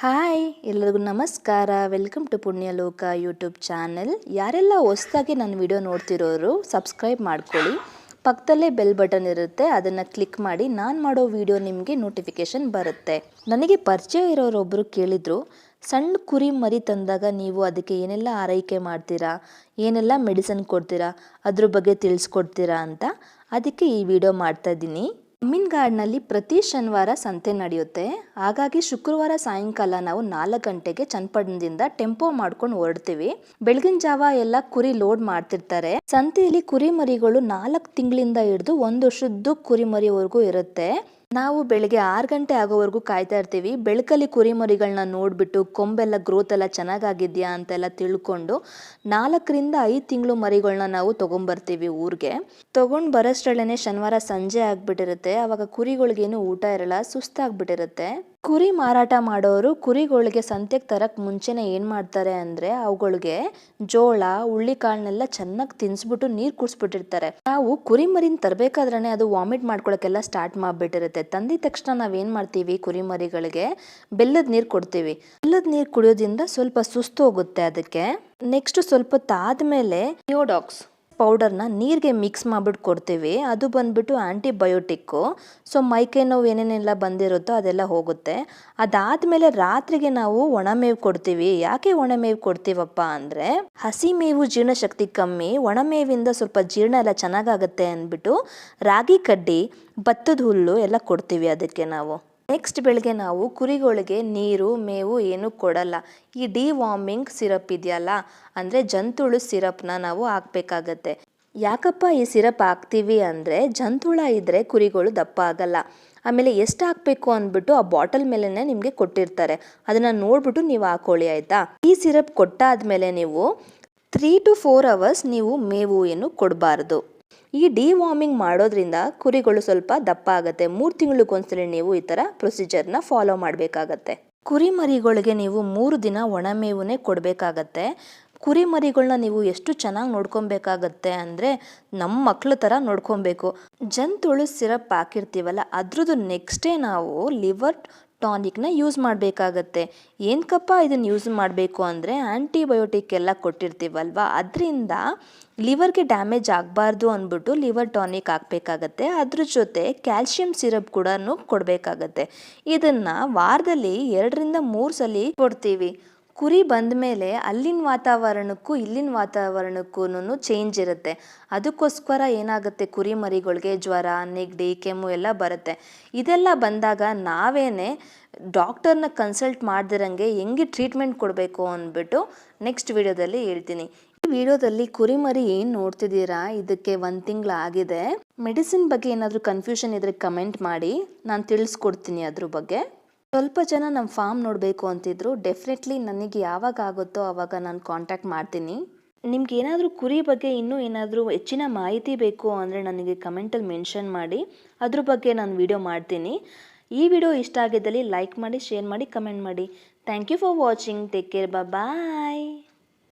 Hi ಎಲ್ಲರಿಗೂ ನಮಸ್ಕಾರ. Welcome to Punyaloka YouTube channel ಯಾರೆಲ್ಲ ಹೊಸ್ದಾಗಿ ನನ್ನ ವಿಡಿಯೋ ನೋಡ್ತಿರೋರು ಸಬ್ಸ್ಕ್ರೈಬ್ ಮಾಡ್ಕೊಳ್ಳಿ. ಪಕ್ಕದಲ್ಲೇ ಬೆಲ್ ಬಟನ್ ಇರುತ್ತೆ, ಅದನ್ನು ಕ್ಲಿಕ್ ಮಾಡಿ ನಾನು ಮಾಡೋ ವಿಡಿಯೋ ನಿಮಗೆ ನೋಟಿಫಿಕೇಷನ್ ಬರುತ್ತೆ. ನನಗೆ ಪರಿಚಯ ಇರೋರೊಬ್ಬರು ಕೇಳಿದರು ಸಣ್ಣ ಕುರಿ ಮರಿ ತಂದಾಗ ನೀವು ಅದಕ್ಕೆ ಏನೆಲ್ಲ ಆರೈಕೆ ಮಾಡ್ತೀರಾ? ಏನೆಲ್ಲ ಮೆಡಿಸನ್ ಕೊಡ್ತೀರಾ? ಅದ್ರ ಬಗ್ಗೆ ತಿಳಿಸ್ಕೊಡ್ತೀರಾ? ಅಂತ. ಅದಕ್ಕೆ ಈ ವಿಡಿಯೋ ಮಾಡ್ತಾ ಇದ್ದೀನಿ. ಅಮ್ಮಿನ್ಗಾಡ್ನಲ್ಲಿ ಪ್ರತಿ ಶನಿವಾರ ಸಂತೆ ನಡೆಯುತ್ತೆ. ಹಾಗಾಗಿ ಶುಕ್ರವಾರ ಸಾಯಂಕಾಲ ನಾವು ನಾಲ್ಕು ಗಂಟೆಗೆ ಚನ್ನಪಟ್ಟಣದಿಂದ ಟೆಂಪೋ ಮಾಡ್ಕೊಂಡು ಹೊರಡ್ತೀವಿ. ಬೆಳಗಿನ ಜಾವ ಎಲ್ಲ ಕುರಿ ಲೋಡ್ ಮಾಡ್ತಿರ್ತಾರೆ. ಸಂತೆಯಲ್ಲಿ ಕುರಿ ಮರಿಗಳು ನಾಲ್ಕು ತಿಂಗಳಿಂದ ಹಿಡಿದು ಒಂದು ವರ್ಷದ್ದು ಕುರಿ ಮರಿವರೆಗೂ ಇರುತ್ತೆ. ನಾವು ಬೆಳಿಗ್ಗೆ ಆರು ಗಂಟೆ ಆಗೋವರೆಗೂ ಕಾಯ್ತಾ ಇರ್ತೀವಿ. ಬೆಳಕಲ್ಲಿ ಕುರಿಮರಿಗಳನ್ನ ನೋಡಿಬಿಟ್ಟು ಕೊಂಬೆಲ್ಲ ಗ್ರೋತ್ ಎಲ್ಲ ಚೆನ್ನಾಗಾಗಿದೆಯಾ ಅಂತೆಲ್ಲ ತಿಳ್ಕೊಂಡು ನಾಲ್ಕರಿಂದ ಐದು ತಿಂಗಳು ಮರಿಗಳನ್ನ ನಾವು ತೊಗೊಂಬರ್ತೀವಿ ಊರಿಗೆ. ತೊಗೊಂಡು ಬರೋಷ್ಟರಲ್ಲೇ ಶನಿವಾರ ಸಂಜೆ ಆಗಿಬಿಟ್ಟಿರುತ್ತೆ. ಆವಾಗ ಕುರಿಗಳಿಗೇನು ಊಟ ಇರಲ್ಲ, ಸುಸ್ತಾಗ್ಬಿಟ್ಟಿರುತ್ತೆ. ಕುರಿ ಮಾರಾಟ ಮಾಡೋರು ಕುರಿಗಳಿಗೆ ಸಂತೆಗೆ ತರಕ್ಕೆ ಮುಂಚೆನೆ ಏನು ಮಾಡ್ತಾರೆ ಅಂದ್ರೆ ಅವುಗಳಿಗೆ ಜೋಳ ಹುಳ್ಳಿಕಾಳನ್ನೆಲ್ಲ ಚೆನ್ನಾಗಿ ತಿನ್ಸ್ಬಿಟ್ಟು ನೀರು ಕುಡಿಸ್ಬಿಟ್ಟಿರ್ತಾರೆ. ನಾವು ಕುರಿ ಮರಿನ ತರಬೇಕಾದ್ರೆ ಅದು ವಾಮಿಟ್ ಮಾಡ್ಕೊಳಕ್ಕೆಲ್ಲ ಸ್ಟಾರ್ಟ್ ಮಾಡಿಬಿಟ್ಟಿರುತ್ತೆ. ತಂದಿದ ತಕ್ಷಣ ನಾವೇನು ಮಾಡ್ತೀವಿ? ಕುರಿಮರಿಗಳಿಗೆ ಬೆಲ್ಲದ ನೀರು ಕೊಡ್ತೀವಿ. ಬೆಲ್ಲದ ನೀರು ಕುಡಿಯೋದ್ರಿಂದ ಸ್ವಲ್ಪ ಸುಸ್ತು ಹೋಗುತ್ತೆ ಅದಕ್ಕೆ. ನೆಕ್ಸ್ಟ್ ಸ್ವಲ್ಪ ಹೊತ್ತಾದ್ಮೇಲೆ ನಿಯೋಡಾಕ್ಸ್ ಪೌಡರ್ನ ನೀರಿಗೆ ಮಿಕ್ಸ್ ಮಾಡಿಬಿಟ್ಟು ಕೊಡ್ತೀವಿ. ಅದು ಬಂದ್ಬಿಟ್ಟು ಆ್ಯಂಟಿಬಯೋಟಿಕ್ಕು ಸೊ ಮೈಕೈ ನೋವು ಏನೇನೆಲ್ಲ ಬಂದಿರುತ್ತೋ ಅದೆಲ್ಲ ಹೋಗುತ್ತೆ. ಅದಾದಮೇಲೆ ರಾತ್ರಿಗೆ ನಾವು ಒಣಮೇವು ಕೊಡ್ತೀವಿ. ಯಾಕೆ ಒಣಮೇವು ಕೊಡ್ತೀವಪ್ಪ ಅಂದರೆ ಹಸಿ ಮೇವು ಜೀರ್ಣಶಕ್ತಿ ಕಮ್ಮಿ, ಒಣಮೇವಿಂದ ಸ್ವಲ್ಪ ಜೀರ್ಣ ಎಲ್ಲ ಚೆನ್ನಾಗಾಗುತ್ತೆ ಅಂದ್ಬಿಟ್ಟು ರಾಗಿ ಕಡ್ಡಿ, ಭತ್ತದ ಹುಲ್ಲು ಎಲ್ಲ ಕೊಡ್ತೀವಿ ಅದಕ್ಕೆ ನಾವು. ನೆಕ್ಸ್ಟ್ ಬೆಳಗ್ಗೆ ನಾವು ಕುರಿಗಳಿಗೆ ನೀರು, ಮೇವು ಏನೂ ಕೊಡಲ್ಲ. ಈ ಡಿ ವಾರ್ಮಿಂಗ್ ಸಿರಪ್ ಇದೆಯಲ್ಲ? ಅಂದರೆ ಜಂತುಳು ಸಿರಪ್ನ ನಾವು ಹಾಕ್ಬೇಕಾಗತ್ತೆ. ಯಾಕಪ್ಪ ಈ ಸಿರಪ್ ಹಾಕ್ತೀವಿ ಅಂದರೆ ಜಂತುಳ ಇದ್ದರೆ ಕುರಿಗಳು ದಪ್ಪ ಆಗಲ್ಲ. ಆಮೇಲೆ ಎಷ್ಟು ಹಾಕಬೇಕು ಅಂದ್ಬಿಟ್ಟು ಆ ಬಾಟಲ್ ಮೇಲೇ ನಿಮಗೆ ಕೊಟ್ಟಿರ್ತಾರೆ. ಅದನ್ನು ನೋಡ್ಬಿಟ್ಟು ನೀವು ಹಾಕೊಳ್ಳಿ ಆಯಿತಾ? ಈ ಸಿರಪ್ ಕೊಟ್ಟಾದ ಮೇಲೆ ನೀವು ತ್ರೀ ಟು ಫೋರ್ ಅವರ್ಸ್ ನೀವು ಮೇವು ಏನು ಕೊಡಬಾರ್ದು. ಈ ಡಿವಾರ್ಮಿಂಗ್ ಮಾಡೋದ್ರಿಂದ ಕುರಿಗಳು ಸ್ವಲ್ಪ ದಪ್ಪ ಆಗುತ್ತೆ. ಮೂರು ತಿಂಗಳಿಗೊಂದ್ಸಲಿ ನೀವು ಈ ಥರ ಪ್ರೊಸೀಜರ್ನ ಫಾಲೋ ಮಾಡಬೇಕಾಗತ್ತೆ. ಕುರಿಮರಿಗಳಿಗೆ ನೀವು ಮೂರು ದಿನ ಒಣಮೇವನ್ನೇ ಕೊಡಬೇಕಾಗತ್ತೆ. ಕುರಿ ಮರಿಗಳನ್ನ ನೀವು ಎಷ್ಟು ಚೆನ್ನಾಗಿ ನೋಡ್ಕೊಬೇಕಾಗತ್ತೆ ಅಂದರೆ ನಮ್ಮ ಮಕ್ಳ ಥರ ನೋಡ್ಕೊಬೇಕು. ಜಂತುಳು ಸಿರಪ್ ಹಾಕಿರ್ತೀವಲ್ಲ ಅದ್ರದ್ದು ನೆಕ್ಸ್ಟೇ ನಾವು ಲಿವರ್ ಟಾನಿಕ್ನ ಯೂಸ್ ಮಾಡಬೇಕಾಗತ್ತೆ. ಏನಕ್ಕಪ್ಪ ಇದನ್ನು ಯೂಸ್ ಮಾಡಬೇಕು ಅಂದರೆ ಆ್ಯಂಟಿಬಯೋಟಿಕ್ ಎಲ್ಲ ಕೊಟ್ಟಿರ್ತೀವಲ್ವ? ಅದರಿಂದ ಲಿವರ್ಗೆ ಡ್ಯಾಮೇಜ್ ಆಗಬಾರ್ದು ಅಂದ್ಬಿಟ್ಟು ಲಿವರ್ ಟಾನಿಕ್ ಹಾಕಬೇಕಾಗತ್ತೆ. ಅದ್ರ ಜೊತೆ ಕ್ಯಾಲ್ಶಿಯಂ ಸಿರಪ್ ಕೂಡ ಕೊಡಬೇಕಾಗತ್ತೆ. ಇದನ್ನು ವಾರದಲ್ಲಿ ಎರಡರಿಂದ ಮೂರು ಸಲ ಕೊಡ್ತೀವಿ. ಕುರಿ ಬಂದ ಮೇಲೆ ಅಲ್ಲಿನ ವಾತಾವರಣಕ್ಕೂ ಇಲ್ಲಿನ ವಾತಾವರಣಕ್ಕೂ ಚೇಂಜ್ ಇರುತ್ತೆ. ಅದಕ್ಕೋಸ್ಕರ ಏನಾಗುತ್ತೆ? ಕುರಿ ಮರಿಗಳಿಗೆ ಜ್ವರ, ನೆಗಡಿ, ಕೆಮ್ಮು ಎಲ್ಲ ಬರುತ್ತೆ. ಇದೆಲ್ಲ ಬಂದಾಗ ನಾವೇನೇ ಡಾಕ್ಟರ್ನ ಕನ್ಸಲ್ಟ್ ಮಾಡ್ದಿರಂಗೆ ಹೆಂಗೆ ಟ್ರೀಟ್ಮೆಂಟ್ ಕೊಡಬೇಕು ಅಂದ್ಬಿಟ್ಟು ನೆಕ್ಸ್ಟ್ ವಿಡಿಯೋದಲ್ಲಿ ಹೇಳ್ತೀನಿ. ಈ ವಿಡಿಯೋದಲ್ಲಿ ಕುರಿಮರಿ ಏನು ನೋಡ್ತಿದ್ದೀರಾ? ಇದಕ್ಕೆ ಒಂದು ತಿಂಗಳಾಗಿದೆ ಮೆಡಿಸಿನ್ ಬಗ್ಗೆ ಏನಾದರೂ ಕನ್ಫ್ಯೂಷನ್ ಇದ್ರೆ ಕಮೆಂಟ್ ಮಾಡಿ. ನಾನು ತಿಳಿಸ್ಕೊಡ್ತೀನಿ ಅದ್ರ ಬಗ್ಗೆ. ಸ್ವಲ್ಪ ಜನ ನಮ್ಮ ಫಾರ್ಮ್ ನೋಡಬೇಕು ಅಂತಿದ್ರು. ಡೆಫಿನೆಟ್ಲಿ ನನಗೆ ಯಾವಾಗ ಆಗುತ್ತೋ ಆವಾಗ ನಾನು ಕಾಂಟ್ಯಾಕ್ಟ್ ಮಾಡ್ತೀನಿ. ನಿಮ್ಗೆ ಏನಾದರೂ ಕುರಿ ಬಗ್ಗೆ ಇನ್ನೂ ಏನಾದರೂ ಹೆಚ್ಚಿನ ಮಾಹಿತಿ ಬೇಕು ಅಂದರೆ ನನಗೆ ಕಮೆಂಟಲ್ಲಿ ಮೆನ್ಷನ್ ಮಾಡಿ. ಅದ್ರ ಬಗ್ಗೆ ನಾನು ವಿಡಿಯೋ ಮಾಡ್ತೀನಿ. ಈ ವಿಡಿಯೋ ಇಷ್ಟ ಆಗಿದ್ದಲ್ಲಿ ಲೈಕ್ ಮಾಡಿ ಶೇರ್ ಮಾಡಿ ಕಮೆಂಟ್ ಮಾಡಿ. Thank you for watching take care bye